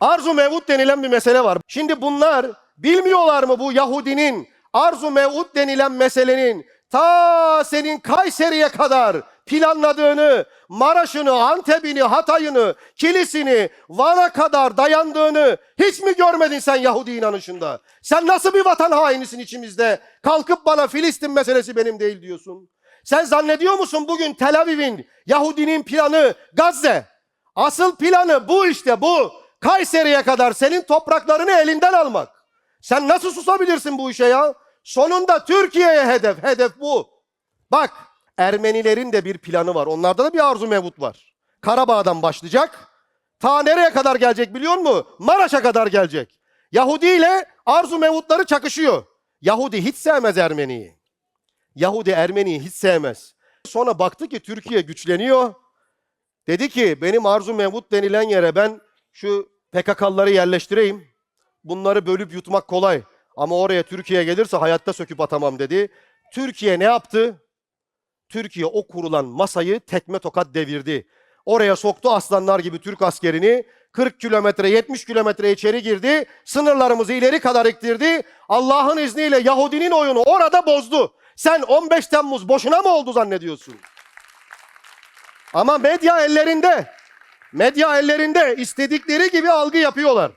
Arzu mevut denilen bir mesele var. Şimdi bunlar bilmiyorlar mı bu Yahudinin arzu mevut denilen meselenin ta senin Kayseri'ye kadar planladığını, Maraş'ını, Antep'ini, Hatay'ını, Kilis'ini, Van'a kadar dayandığını hiç mi görmedin sen Yahudi inanışında? Sen nasıl bir vatan hainisin içimizde? Kalkıp bana Filistin meselesi benim değil diyorsun. Sen zannediyor musun bugün Tel Aviv'in, Yahudinin planı Gazze? Asıl planı bu işte bu. Kayseri'ye kadar senin topraklarını elinden almak. Sen nasıl susabilirsin bu işe ya? Sonunda Türkiye'ye hedef. Hedef bu. Bak Ermenilerin de bir planı var. Onlarda da bir arzu mevut var. Karabağ'dan başlayacak. Ta nereye kadar gelecek biliyor musun? Maraş'a kadar gelecek. Yahudi ile arzu mevutları çakışıyor. Yahudi hiç sevmez Ermeniyi. Yahudi Ermeniyi hiç sevmez. Sonra baktı ki Türkiye güçleniyor. Dedi ki benim arzu mevut denilen yere ben şu PKK'lıları yerleştireyim. Bunları bölüp yutmak kolay. Ama oraya Türkiye gelirse hayatta söküp atamam dedi. Türkiye ne yaptı? Türkiye o kurulan masayı tekme tokat devirdi. Oraya soktu aslanlar gibi Türk askerini. 40 kilometre 70 kilometre içeri girdi. Sınırlarımızı ileri kadar iktirdi. Allah'ın izniyle Yahudinin oyunu orada bozdu. Sen 15 Temmuz boşuna mı oldu zannediyorsun? Ama medya ellerinde. Medya ellerinde istedikleri gibi algı yapıyorlar.